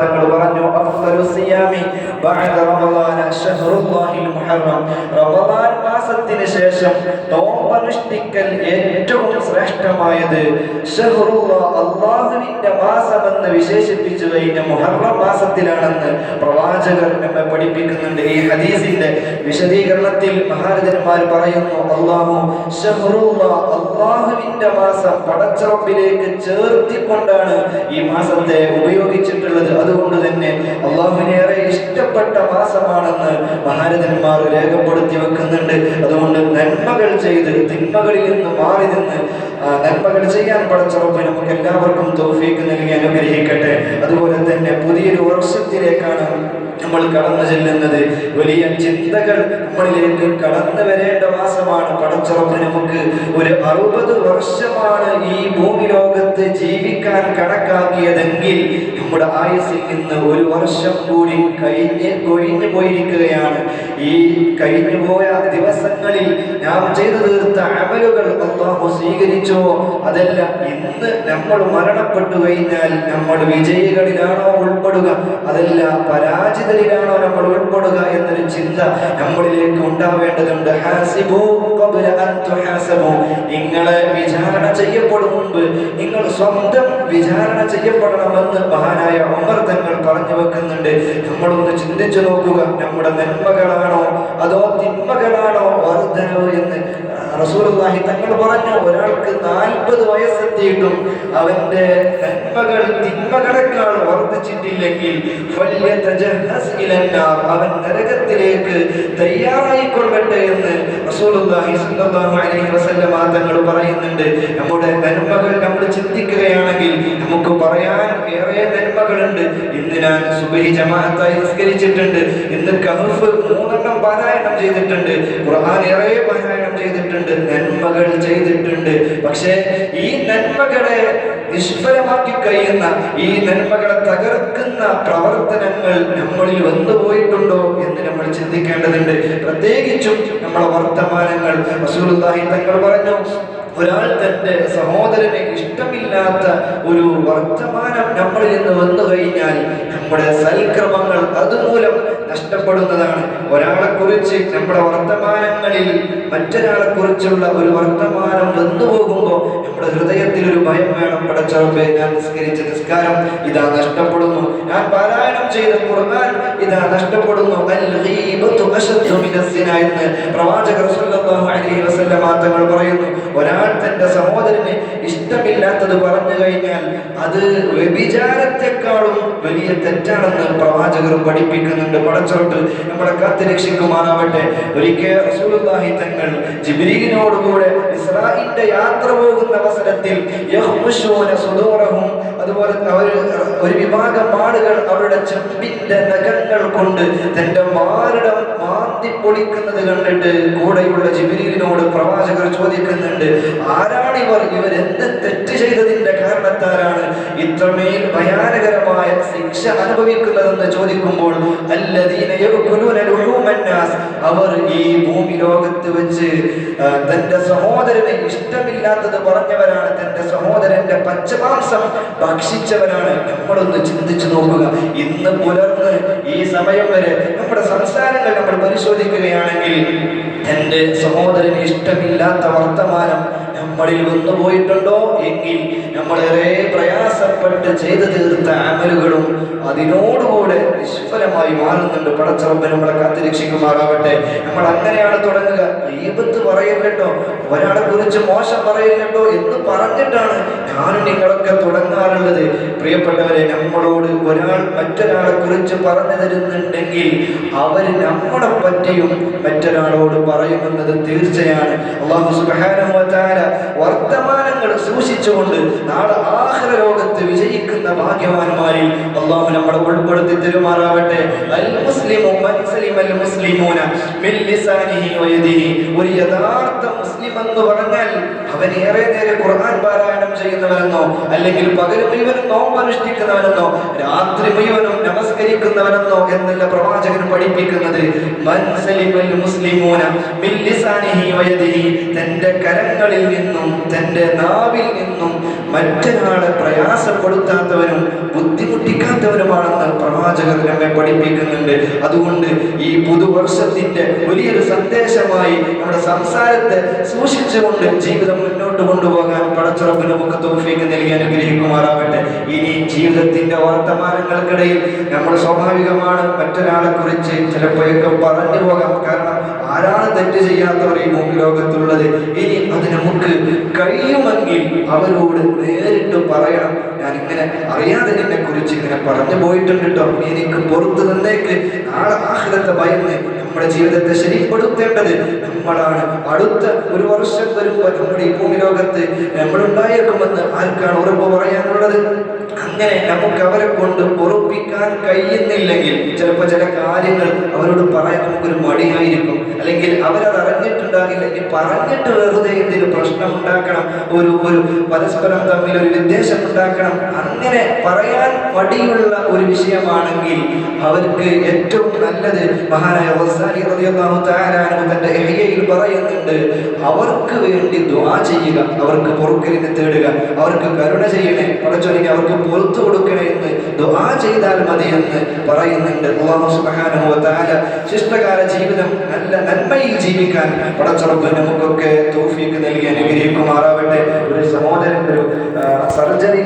തങ്ങൾ പറഞ്ഞു. റമളാൻ മാസത്തിന് ശേഷം നോമ്പനുഷ്ഠിക്കൽ ഏറ്റവും ശ്രേഷ്ഠമായത് അള്ളാഹുവിന്റെ അല്ലാഹുവിന്റെ എന്ന് വിശേഷിപ്പിച്ചു കഴിഞ്ഞ മുഹറം മാസത്തിലാണെന്ന് പ്രവാചകർ നമ്മെ പഠിപ്പിക്കുന്നുണ്ട്. ഈ ഹദീസിന്റെ വിശദീകരണത്തിൽ മഹാരജന്മാർ പറയുന്നു അള്ളാഹു അള്ളാഹുവിന്റെ മാസം പടച്ചറപ്പിലേക്ക് ചേർത്തിക്കൊണ്ടാണ് ഈ മാസത്തെ ഉപയോഗിച്ചിട്ടുള്ളത്. അതുകൊണ്ട് തന്നെ അള്ളാഹുവിനേറെ ഇഷ്ടപ്പെട്ട മാസമാണെന്ന് മഹാരഥന്മാർ രേഖപ്പെടുത്തി വെക്കുന്നുണ്ട്. അതുകൊണ്ട് നന്മകൾ ചെയ്ത് തിന്മകളിൽ നിന്ന് മാറി നിന്ന് നന്മകൾ ചെയ്യാൻ പടച്ചറപ്പ് നമുക്ക് എല്ലാവർക്കും തോഫീക്ക് നൽകി അനുഗ്രഹിക്കട്ടെ. അതുപോലെ തന്നെ പുതിയൊരു വർഷത്തിലേക്കാണ് നമ്മൾ കടന്നു ചെല്ലുന്നത്. വലിയ ചിന്തകൾ നമ്മളിലേക്ക് കടന്നു വരേണ്ട മാസമാണ് പടച്ചുറപ്പ് നമുക്ക് ഒരു അറുപത് വർഷമാണ് ഈ ഭൂമി ലോകത്ത് ജീവിക്കാൻ കണക്കാക്കിയതെങ്കിൽ നമ്മുടെ ആയുസിൽ ഒരു വർഷം കൂടി കഴിഞ്ഞ് കൊഴിഞ്ഞു പോയിരിക്കുകയാണ്. ഈ കഴിഞ്ഞു പോയ ദിവസങ്ങളിൽ നാം ചെയ്തു തീർത്ത അമലുകൾ സ്വീകരിച്ചോ. അതല്ല ഇന്ന് നമ്മൾ മരണപ്പെട്ടു കഴിഞ്ഞാൽ നമ്മൾ വിജയികളിലാണോ ഉൾപ്പെടുക? അതല്ല പരാജിതരിലാണോ നമ്മൾ ഉൾപ്പെടുക എന്നൊരു ചിന്ത നമ്മളിലേക്ക് ഉണ്ടാവേണ്ടതുണ്ട്. നിങ്ങളെ വിചാരണ ചെയ്യപ്പെടും മുമ്പ് നിങ്ങൾ സ്വന്തം വിചാരണ ചെയ്യപ്പെടണമെന്ന് മഹാനായ ഉമർ തങ്ങൾ പറഞ്ഞു വെക്കുന്നുണ്ട്. നമ്മളൊന്ന് ചിന്തിച്ചു നോക്കുക നമ്മുടെ നന്മകളാണോ? അതോ തിന്മകളാണോ? എന്ന് റസൂലുള്ളാഹി തങ്ങൾ പറഞ്ഞു ഒരാൾക്ക് നാൽപ്പത് വയസ്സെത്തിയിട്ടും അവന്റെ നന്മകൾ തിന്മകളെക്കാൾ വർദ്ധിച്ചിട്ടില്ലെങ്കിൽ വലിയ. അവൻ നരകത്തിലേക്ക് തയ്യാറായിക്കൊള്ളട്ടെ എന്ന് തങ്ങൾ പറയുന്നുണ്ട് നമ്മുടെ നന്മകൾ നമ്മൾ ചിന്തിക്കുകയാണെങ്കിൽ നമുക്ക് പറയാൻ ഏറെ നന്മകളുണ്ട്. ഇന്ന് ഞാൻ സുബഹി ജമാഅത്തായി നിസ്കരിച്ചിട്ടുണ്ട്. ഇന്ന് കഹഫ് മൂന്നെണ്ണം പാരായണം ചെയ്തിട്ടുണ്ട്. ഖുർആൻ ഏറെ പാരായണം ചെയ്തിട്ടുണ്ട്. നന്മകൾ ചെയ്തിട്ടുണ്ട്. പക്ഷേ ഈ നന്മകളെ നിഷ്ഫലമാക്കി കഴിയുന്ന ഈ നന്മകളെ തകർക്കുന്ന പ്രവർത്തനങ്ങൾ നമ്മളിൽ വന്നു പോയിട്ടുണ്ടോ എന്ന് നമ്മൾ ചിന്തിക്കേണ്ടതുണ്ട്. പ്രത്യേകിച്ചും നമ്മളെ വർത്തമാനങ്ങൾ റസൂലുള്ളാഹി തങ്ങൾ പറഞ്ഞു. ഒരാൾ തന്റെ സഹോദരനെ ഇഷ്ടമില്ലാത്ത ഒരു വർത്തമാനം നമ്മളിൽ നിന്ന് വന്നു കഴിഞ്ഞാൽ നമ്മുടെ സൽക്രമങ്ങൾ അതുമൂലം നഷ്ടപ്പെടുന്നതാണ്. ഒരാളെ കുറിച്ച് നമ്മുടെ വർത്തമാനങ്ങളിൽ മറ്റൊരാളെ കുറിച്ചുള്ള ഒരു വർത്തമാനം വന്നു പോകുമ്പോൾ നമ്മുടെ ഹൃദയത്തിൽ ഒരു ഭയം വേണം. പടച്ചുറപ്പേ ഞാൻ നിസ്കരിച്ച നിസ്കാരം ഇതാ നഷ്ടപ്പെടുന്നു. ഞാൻ പാരായണം ചെയ്ത ഖുർആൻ ഇതാ നഷ്ടപ്പെടുന്നു. എന്ന് പ്രവാചകർ തങ്ങൾ പറയുന്നു. ഒരാൾ തന്റെ സഹോദരന് ഇഷ്ടമില്ലാത്തത് പറഞ്ഞു കഴിഞ്ഞാൽ അത് വ്യഭിചാരത്തെക്കാളും വലിയ തെറ്റാണെന്ന് പ്രവാചകർ പഠിപ്പിക്കുന്നുണ്ട്. പടച്ചോട്ട് നമ്മളെ കാത്ത് രക്ഷിക്കുമാറാവട്ടെ ഒരിക്കൽ റസൂലുള്ളാഹി തങ്ങൾ യാത്ര പോകുന്ന അവസരത്തിൽ സുദൂറഹും അതുപോലെ അവർ ഒരു വിഭാഗം ആളുകൾ അവരുടെ ചെമ്പിന്റെ നഖങ്ങൾ കൊണ്ട് തന്റെ മാറിടം മാന്തി പൊളിക്കുന്നത് കണ്ടിട്ട് കൂടെയുള്ള ജിബ്രീലിനോട് പ്രവാചകർ ചോദിക്കുന്നുണ്ട് ആരാണിവർ? ഇവർ എന്ത് തെറ്റ് ചെയ്തതിന്റെ കാരണത്താലാണ് ഇത്രമേൽ ഭയാനകരമായ ശിക്ഷ അനുഭവിക്കുന്നതെന്ന് ചോദിക്കുമ്പോൾ അവർ ഈ ഭൂമി ലോകത്ത് വെച്ച് തന്റെ സഹോദരന് ഇഷ്ടമില്ലാത്തത് പറഞ്ഞവരാണ് തന്റെ സഹോദരന്റെ പച്ചമാംസം ഭക്ഷിച്ചവരാണ്. നമ്മളൊന്ന് ചിന്തിച്ചു നോക്കുക. ഇന്ന് പുലർന്ന് ഈ സമയം വരെ നമ്മുടെ സംസാരങ്ങൾ നമ്മൾ പരിശോധിക്കുകയാണെങ്കിൽ എന്റെ സഹോദരന് ഇഷ്ടമില്ലാത്ത വർത്തമാനം നമ്മളിൽ വന്നു പോയിട്ടുണ്ടോ? എങ്കിൽ നമ്മളേറെ പ്രയാസപ്പെട്ട് ചെയ്തു തീർത്ത അമലുകളും അതിനോടുകൂടെ നിഷ്ഫലമായി മാറുന്നുണ്ട്. പടച്ചറമ്പ് നമ്മളെ കാത്തിരക്ഷിക്കുമാറാവട്ടെ നമ്മൾ അങ്ങനെയാണ് തുടങ്ങുക. ദൈവത്ത് പറയല്ലോ ഒരാളെ കുറിച്ച് മോശം പറയല്ലോ എന്ന് പറഞ്ഞിട്ടാണ് കാരുണ്യങ്ങളൊക്കെ തുടങ്ങാറുള്ളത്. പ്രിയപ്പെട്ടവരെ നമ്മളോട് ഒരാൾ മറ്റൊരാളെ കുറിച്ച് പറഞ്ഞു തരുന്നുണ്ടെങ്കിൽ അവർ നമ്മളെ പറ്റിയും മറ്റൊരാളോട് പറയുമെന്നത് തീർച്ചയാണ്. അള്ളാഹു തആല വർത്തമാനങ്ങൾ സൂക്ഷിച്ചുകൊണ്ട് നാളെ ആഹ്ര ലോകത്ത് വിജയിക്കുന്ന ഭാഗ്യവാന്മാരിൽ അള്ളാഹു നമ്മളെ ഉൾപ്പെടുത്തി തെരുമാറാവട്ടെ ഒരു യഥാർത്ഥ മുസ്ലിം എന്ന് പറഞ്ഞാൽ അവൻ ഏറെ നേരെ ഖുർആൻ പാരായണം ചെയ്യുന്നവനെന്നോ അല്ലെങ്കിൽ പകൽ മുഴുവനും നോമ്പ് അനുഷ്ഠിക്കുന്നവനെന്നോ രാത്രി മുഴുവനും നമസ്കരിക്കുന്നവനെന്നോ എന്നല്ല പ്രവാചകൻ പഠിപ്പിക്കുന്നത്. മുസ്ലിമൂന തന്റെ കരങ്ങളിൽ നിന്നും തന്റെ നാവിൽ നിന്നും മറ്റൊരാളെ പ്രയാസപ്പെടുത്താത്തവനും ബുദ്ധിമുട്ടിക്കാത്തവനുമാണെന്ന് പ്രവാചകർ നമ്മെ പഠിപ്പിക്കുന്നുണ്ട്. അതുകൊണ്ട് ഈ പുതുവർഷത്തിന്റെ വലിയൊരു സന്ദേശമായി നമ്മുടെ സംസാരത്തെ സൂക്ഷിച്ചുകൊണ്ട് ജീവിതം മുന്നോട്ട് കൊണ്ടുപോകാൻ പടച്ചുറപ്പ് നമുക്ക് തോഫിക്ക് നൽകി അനുഗ്രഹിക്കുമാറാവട്ടെ. ഇനി ജീവിതത്തിന്റെ വർത്തമാനങ്ങൾക്കിടയിൽ നമ്മൾ സ്വാഭാവികമാണ് മറ്റൊരാളെ കുറിച്ച് ചിലപ്പോഴൊക്കെ പറഞ്ഞു പോകാം. കാരണം ആരാണ് തെറ്റ് ചെയ്യാത്തവർ ഈ ഭൂമി ലോകത്തുള്ളത് ഇനി അത് നമുക്ക് കഴിയുമെങ്കിൽ അവരോട് നേരിട്ട് പറയണം. ഞാൻ ഇങ്ങനെ അറിയാതെ നിന്നെ കുറിച്ച് ഇങ്ങനെ പറഞ്ഞു പോയിട്ടുണ്ട് കേട്ടോ. എനിക്ക് പുറത്തു നിന്നേക്ക്. നാളെ ആഹ്ലത്തെ ഭയന്ന് നമ്മുടെ ജീവിതത്തെ ശരിപ്പെടുത്തേണ്ടത് നമ്മളാണ്. അടുത്ത ഒരു വർഷം വരുമ്പോൾ നമ്മുടെ ഈ ഭൂമി ലോകത്ത് നമ്മളുണ്ടായേക്കുമെന്ന് ആർക്കാണ് ഉറപ്പ് പറയാനുള്ളത്? അങ്ങനെ നമുക്ക് അവരെ കൊണ്ട് ഉറപ്പിക്കാൻ കഴിയുന്നില്ലെങ്കിൽ ചിലപ്പോൾ ചില കാര്യങ്ങൾ അവരോട് പറയാൻ നമുക്കൊരു മടിയായിരിക്കും. അല്ലെങ്കിൽ അവരത് അറിഞ്ഞിട്ടുണ്ടാകില്ല ഇനി പറഞ്ഞിട്ട് വെറുതെ എന്തെങ്കിലും പ്രശ്നം ഉണ്ടാക്കണം ഒരു ഒരു പരസ്പരം തമ്മിൽ ഒരു വിദ്വേഷം ഉണ്ടാക്കണം അങ്ങനെ പറയാൻ മടിയുള്ള ഒരു വിഷയമാണെങ്കിൽ അവർക്ക് ഏറ്റവും നല്ലത് മഹാനായ തന്റെ ഇഹ്യയിൽ പറയുന്നുണ്ട് അവർക്ക് വേണ്ടി ദ്വാ ചെയ്യുക അവർക്ക് പൊറുക്കലിനെ തേടുക അവർക്ക് കരുണ ചെയ്യണേ പടച്ചോനെ അവർക്ക് പുറത്തു കൊടുക്കണേ എന്ന് ദ്വാ ചെയ്താൽ മതി എന്ന് പറയുന്നുണ്ട് ശിഷ്ടകാല ജീവിതം നല്ല നന്മയിൽ ജീവിക്കാൻ പടച്ചുറപ്പ് നമുക്കൊക്കെ തൗഫീക്ക് നൽകി അനുഗ്രഹിക്കുമാറാവട്ടെ. ഒരു സഹോദരൻ ഒരു സർജറി